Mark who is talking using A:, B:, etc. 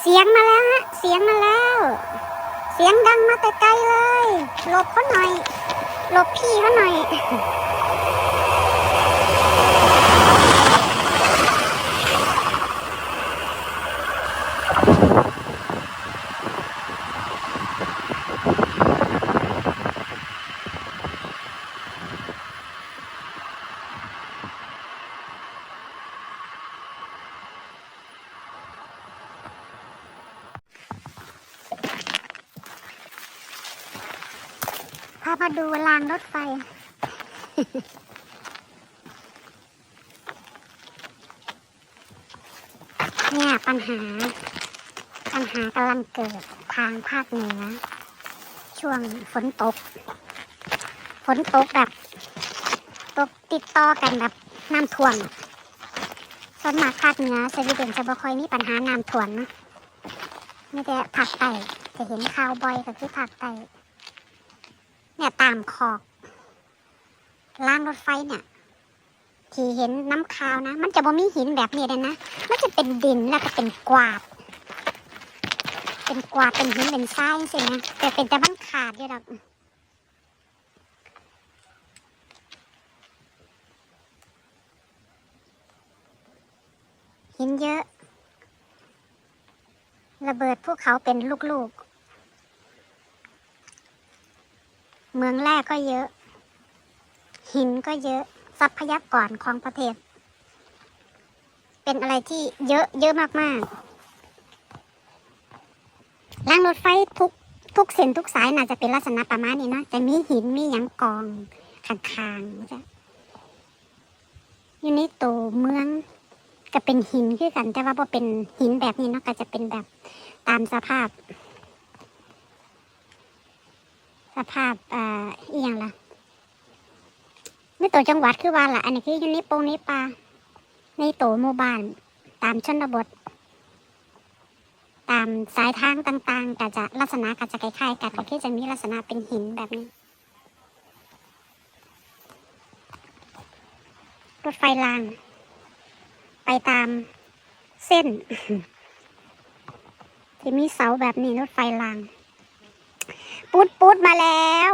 A: เสียงมาแล้วฮะ เสียงมาแล้ว เสียงดังมาแต่ไกลเลย หลบเขาหน่อย หลบพี่เขาหน่อยามาดูรางรถไฟ เนี่ยปัญหา ปัญหากำลังเกิดทางภาคเหนือ ช่วงฝนตก ฝนตกแบบ ตกติดต่อกันแบบน้ำท่วมส่วนมากภาคเหนือสวีเดนจะบ่ค่อยมีปัญหาน้ำท่วมนะมีแต่ภาคใต้จะเห็นข่าวบ่อยก็คือภาคใต้ เนี่ยตามขอบล่างรถไฟเนี่ยที่เห็นน้ำคาวนะ มันจะบ่มีหินแบบนี้เลยนะ มันจะเป็นดินแล้วก็เป็นกวาด เป็นกวาดเป็นหินเป็นทรายสินะแต่เป็นแต่มันขาดอยู่ดอกหินเยอะ ระเบิดภูเขาเป็นลูกๆ เมืองแร่ก็เยอะ หินก็เยอะ ทรัพยากรของประเทศ เป็นอะไรที่เยอะเยอะมากๆรางรถไฟทุกทุกเส้นทุกสายน่าจะเป็นลักษณะประมาณนี้เนาะจะมีหินมีหยังกองข้างๆจ้ะอยู่ในตัวเมืองก็เป็นหินคือกัน แต่ว่าพอเป็นหินแบบนี้เนาะก็จะเป็นแบบตามสภาพ ภาพเอ่ออีหยังล่ะในตัวจังหวัดคือว่าล่ะ อันนี้คืออยู่ในโปงในป่าในตัวหมู่บ้านตามชนบท ตามสายทางต่างๆก็จะลักษณะก็จะคล้ายๆกันก็คือจะมีลักษณะเป็นหินแบบนี้รถไฟราง ไปตามเส้นที่มีเสาแบบนี้รถไฟราง ปุ๊ดปุ๊ดมาแล้ว